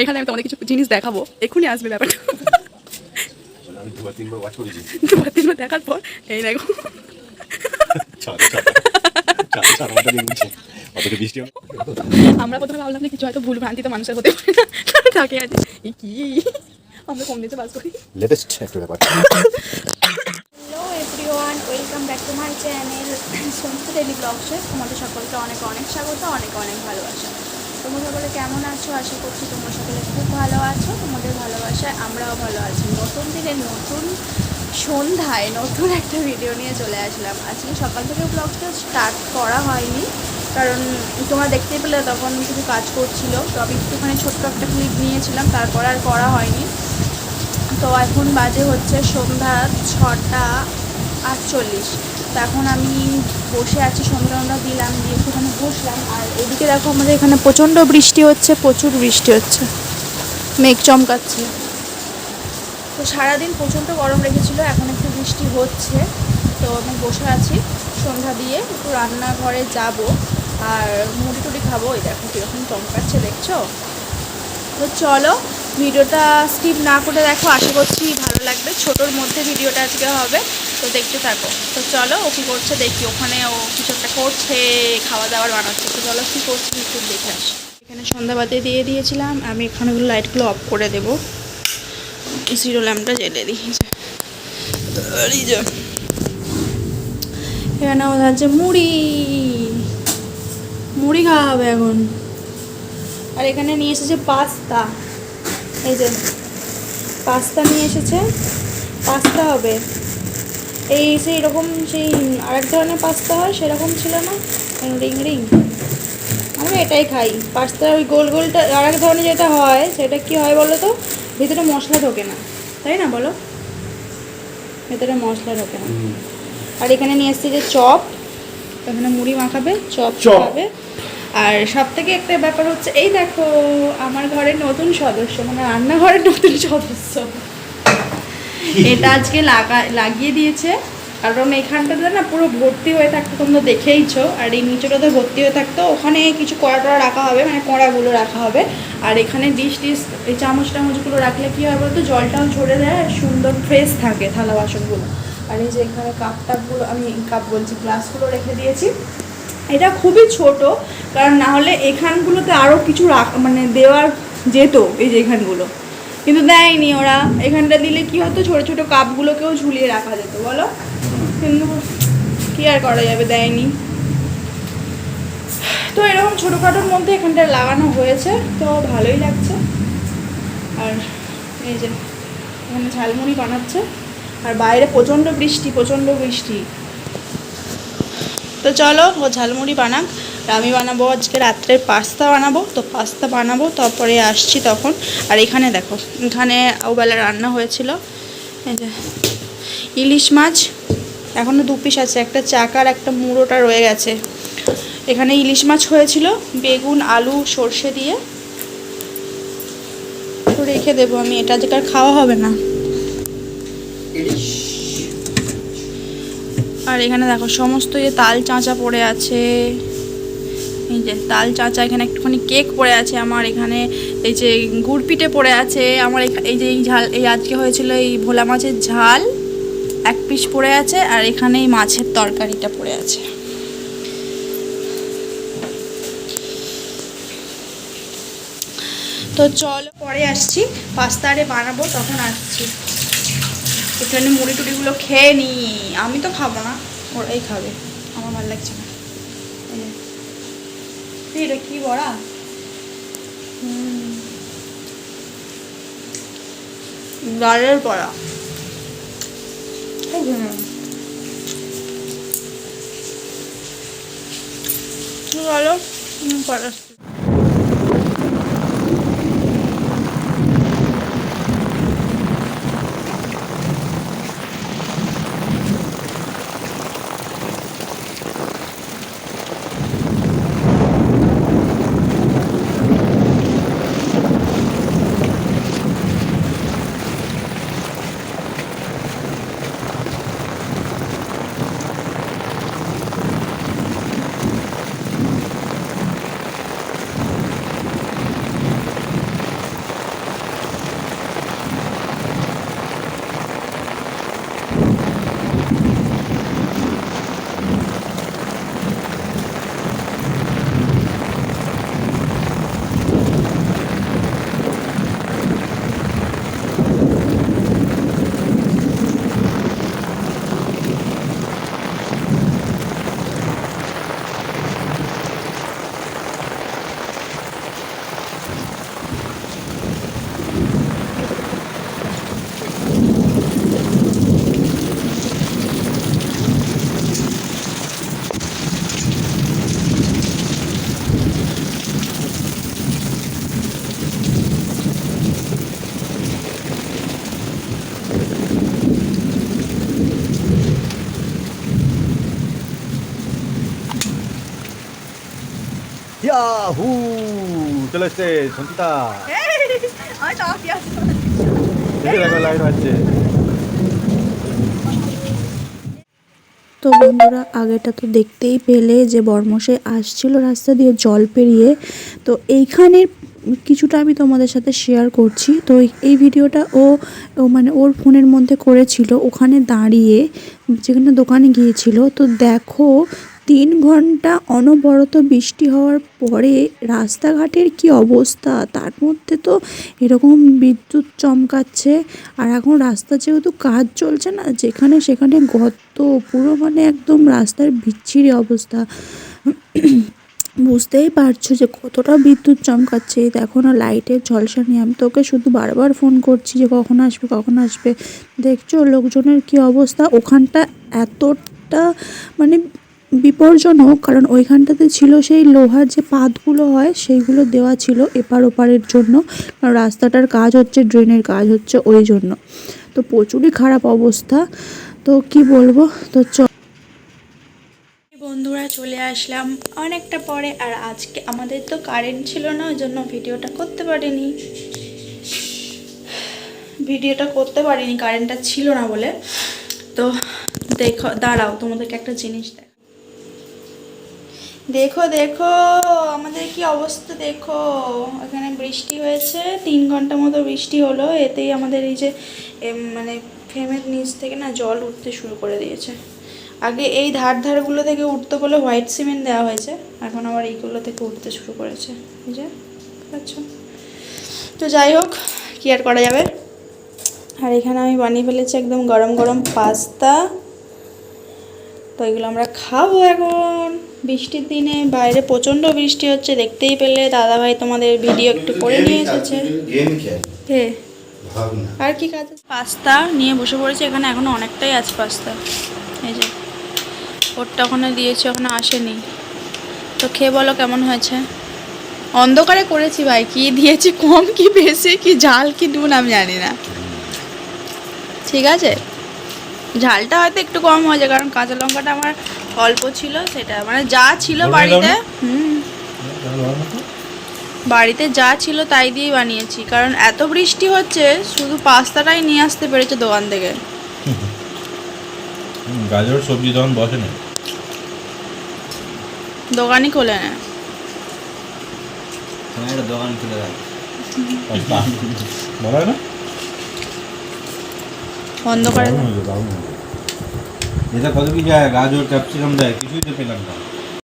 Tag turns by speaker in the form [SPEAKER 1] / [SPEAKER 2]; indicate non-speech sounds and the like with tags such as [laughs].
[SPEAKER 1] এখানে আমি তোমাদের কিছু জিনিস দেখাবো। এক্ষুনি আসবে ব্যাপারটা।
[SPEAKER 2] তিনবার
[SPEAKER 1] দেখার পর এই দেখো। আমরা প্রথমে ভাবলাম যে কিছু হয়তো ভুল ভ্রান্তিতে মানুষের হতে পারে না। তাকে আছে কি? আমরা কম দিতে বাস করি।
[SPEAKER 2] লেটেস্ট একটা ব্যাপার।
[SPEAKER 3] Hello everyone welcome back to my channel Sandhya daily ব্লগসে তোমাদের সকলকে অনেক অনেক স্বাগত অনেক অনেক ভালোবাসা। তোমরা সকলে কেমন আছো? আশা করছি তোমরা সকলে খুব ভালো আছো। তোমাদের ভালোবাসায় আমরাও ভালো আছি। নতুন দিনে নতুন সন্ধ্যায় নতুন একটা ভিডিও নিয়ে চলে আসলাম। আজকে সকাল থেকে ব্লগটা স্টার্ট করা হয়নি। কারণ তোমরা দেখতেই পেলে তখন কিছু কাজ করছিল। তো আমি একটুখানি ছোট্ট একটা ক্লিপ নিয়েছিলাম, তারপর আর করা হয়নি। তো এখন বাজে হচ্ছে সন্ধ্যা ছটা আটচল্লিশ। তো এখন আমি বসে আছি সন্ধ্যা দিলাম, দিয়ে একটুখানি বসলাম। আর এদিকে দেখো আমাদের এখানে প্রচণ্ড বৃষ্টি হচ্ছে, প্রচুর বৃষ্টি হচ্ছে। মেঘ চমকাচ্ছে। তো সারাদিন প্রচণ্ড গরম রেখেছিল, এখন একটু বৃষ্টি হচ্ছে। তো আমি বসে আছি, সন্ধ্যা দিয়ে একটু রান্নাঘরে যাব। আর মুড়ি টুড়ি খাব, ওই দেখো কীরকম চমকাচ্ছে, দেখছ? তো চলো ভিডিওটা স্কিপ না করে দেখো, আশা করছি ভালো লাগবে। ছোটোর মধ্যে ভিডিওটা আজকে হবে, তো দেখতে থাকো। তো চলো, ও কী করছে দেখি, ওখানে ও কিছু একটা করছে, খাওয়া দাওয়ার বানাচ্ছে। তো চলো, কী করছে একটু দেখে আসি। এখানে সন্ধ্যাবাতি দিয়ে দিয়েছিলাম, আমি এখানে লাইটগুলো অফ করে দেবো। জিরো ল্যাম্পটা জ্বেলে দিই। এখানে ওদের হচ্ছে মুড়ি মুড়ি খাওয়া হবে এখন। আর এখানে নিয়ে এসেছে পাস্তা। এই যে পাস্তা নিয়ে এসেছে। পাস্তা হবে। এই সেই রকম সেই আরেক ধরনের পাস্তা হয় সেরকম ছিল না। রিং রিং আমরা এটাই খাই। পাস্তা ওই গোল গোলটা আরেক ধরনের যেটা হয় সেটা কি হয় বলো তো? ভিতরে মশলা ঢোকে না। তাই না বলো? ভেতরে মশলা ঢোকে না। আর এখানে নিয়ে এসেছি যে চপ। এখানে মুড়ি মাখাবে চপ
[SPEAKER 2] চপ।
[SPEAKER 3] খাবে। আর সব থেকে একটা ব্যাপার হচ্ছে, এই দেখো, আমার ঘরের নতুন সদস্য মানে রান্নাঘরের নতুন সদস্য। এটা আজকে লাগা, লাগিয়ে দিয়েছে। কারণ এখানটাতে না পুরো ভর্তি হয়ে থাকতো, তোমরা দেখেইছো। আর এই নিচেটাতে ভর্তি হয়ে থাকতো। ওখানে কিছু কড়া টড়া রাখা হবে মানে কড়াগুলো রাখা হবে। আর এখানে ডিশ টিশ, এই চামচ টামচগুলো রাখলে কী হয় বলতো, জলটাও ঝরে দেয় আর সুন্দর ফ্রেশ থাকে থালা বাসনগুলো। আর এই যে এখানে কাপ টাপগুলো আমি কাপ বলছি গ্লাসগুলো রেখে দিয়েছি। এটা খুবই ছোট, কারণ না হলে এখানগুলোতে আরও কিছু মানে দেওয়ার যেত, এই যে এখানগুলো। কিন্তু দেয়নি ওরা। এখানটা দিলে কি হতো? ছোট ছোট কাপগুলোকেও ঝুলিয়ে রাখা যেত, বলো? কিন্তু কি আর করা যাবে? দেয়নি। তো এরকম ছোটোখাটোর মধ্যে এখানটা লাগানো হয়েছে, তো ভালোই লাগছে। আর এই যে এখানে ঝালমুড়ি বানাচ্ছে। আর বাইরে প্রচণ্ড বৃষ্টি প্রচণ্ড বৃষ্টি। তো চলো, ও ঝালমুড়ি বানাক। আমি বানাবো আজকে রাত্রের পাস্তা বানাবো। তো পাস্তা বানাবো, তারপরে আসছি তখন। আর এখানে দেখো, এখানে ওবেলা রান্না হয়েছিল। ইলিশ মাছ এখনও দু পিস আছে, একটা চাকার, একটা মুড়োটা রয়ে গেছে। এখানে ইলিশ মাছ হয়েছিল, বেগুন, আলু, সর্ষে দিয়ে। তো রেখে দেবো আমি, এটা আজকে আর খাওয়া হবে না। আর এখানে দেখো, সমস্ত যে তাল চাঁচা পড়ে আছে, এই যে তাল চাঁচা, এখানে একটুখানি কেক পড়ে আছে আমার, এখানে এই যে গুড় পিঠে পড়ে আছে, আমার এই যে এই ঝাল, এই আজকে হয়েছিল এই ভোলা মাছের ঝাল, এক পিস পড়ে আছে, আর এখানে এই মাছের তরকারিটা পড়ে আছে। তো চলো পরে আসছি পাস্তা আরে বানাবো, তখন আসছি। একটুখানি মুড়ি টুড়িগুলো খেয়ে নি। আমি তো খাব না। ওরাই খাবে। আমার ভালো লাগছে না। এটা কি বড়া? হুম। ডালের বড়া। এই যে। চলো হুম, পরে আসছি।
[SPEAKER 2] ইয়াহু চলে এসছে সঞ্চিতা।
[SPEAKER 1] আমি চাপা পেঁয়াজ
[SPEAKER 2] দেখে দেখো লাইট হচ্ছে
[SPEAKER 4] তো বন্ধুরা আগেটা তো দেখতেই পেলে যে বর্মশে আসছিল রাস্তা দিয়ে জল পেরিয়ে। তো এইখানের কিছুটা আমি তোমাদের সাথে শেয়ার করছি। তো এই- ভিডিওটা ও ও মানে ওর ফোনের মধ্যে করেছিল ওখানে দাঁড়িয়ে যেখানে দোকানে গিয়েছিল। তো দেখো তিন ঘণ্টা অনবরত বৃষ্টি হওয়ার পরে রাস্তাঘাটের কি অবস্থা? তার মধ্যে তো এরকম বিদ্যুৎ চমকাচ্ছে। আর এখন রাস্তা যেহেতু কাজ চলছে না, যেখানে সেখানে গর্ত, পুরো মানে একদম রাস্তার বিচ্ছিরি অবস্থা। বুঝতেই পারছ যে কতটা বিদ্যুৎ চমকাচ্ছে। দেখো না, লাইটের ঝলসা নিয়ে। আমি তোকে শুধু বারবার ফোন করছি যে কখন আসবে কখন আসবে। দেখছ লোকজনের কি অবস্থা? ওখানটা এতটা মানে বিপজ্জনক, কারণ ওইখানটাতে ছিল সেই লোহার যে পাতগুলো হয়, সেইগুলো দেওয়া ছিল এপার ওপারের জন্য। কারণ রাস্তাটার কাজ হচ্ছে, ড্রেনের কাজ হচ্ছে ওই জন্য। তো প্রচুরই খারাপ অবস্থা। তো কি বলব? তো চ
[SPEAKER 3] বন্ধুরা চলে আসলাম অনেকটা পরে, আর আজকে আমাদের তো কারেন্ট ছিল না, ওই জন্য ভিডিওটা করতে পারিনি। ভিডিওটা করতে পারিনি কারেন্টটা ছিল না বলে। তো দেখো, দাঁড়াও, তোমাদেরকে একটা জিনিস দেখ দেখো দেখো, আমাদের কি অবস্থা দেখো। এখানে বৃষ্টি হয়েছে, তিন ঘণ্টা মতো বৃষ্টি হলো, এতেই আমাদের এই যে মানে ফ্রেমের নিচ থেকে না জল উঠতে শুরু করে দিয়েছে। আগে এই ধার ধারগুলো থেকে উঠতে বলে হোয়াইট সিমেন্ট দেওয়া হয়েছে, এখন আবার এইগুলো থেকে উঠতে শুরু করেছে। এই যে আচ্ছা তো যাই হোক, কি আর করা যাবে? আর এখানে আমি বানিয়ে ফেলেছি একদম গরম গরম পাস্তা। তো এগুলো আমরা খাব এখন। বৃষ্টির দিনে বাইরে প্রচণ্ড বৃষ্টি হচ্ছে, দেখতেই পেলে। দাদাভাই তোমাদের ভিডিও একটু করে নিয়ে এসেছে। আর কি কাজ? পাস্তা নিয়ে বসে পড়েছে, এখানে এখনও অনেকটাই আছে পাস্তা। এই যে, ওরটা ওখানে দিয়েছি, ওখানে আসেনি। তো খেয়ে বলো কেমন হয়েছে? অন্ধকারে করেছি ভাই, কি দিয়েছি, কম কি বেশি, কি ঝাল, কি নুন আমি জানি না। ঠিক আছে? ঝালটা হয়তো একটু কম হয়েছে কারণ কাঁচা লঙ্কাটা আমার অল্প ছিল সেটা মানে যা ছিল বাড়িতে হুম। বাড়িতে যা ছিল তাই দিয়েই বানিয়েছি কারণ এত বৃষ্টি হচ্ছে শুধু পাস্তাটাই নিয়ে আসতে পেরেছে দোকান থেকে। [laughs]
[SPEAKER 5] গাজর সবজি তখন বসে না
[SPEAKER 3] দোকানই খোলে না।
[SPEAKER 2] একটা দোকান খুলে
[SPEAKER 5] না?
[SPEAKER 3] অন্ধকারে
[SPEAKER 5] দারুণ হয়েছে, দারুণ হয়েছে। এটা কত কি যায় গাজর ক্যাপসিকাম দেয় কিছুই তো পেলাম না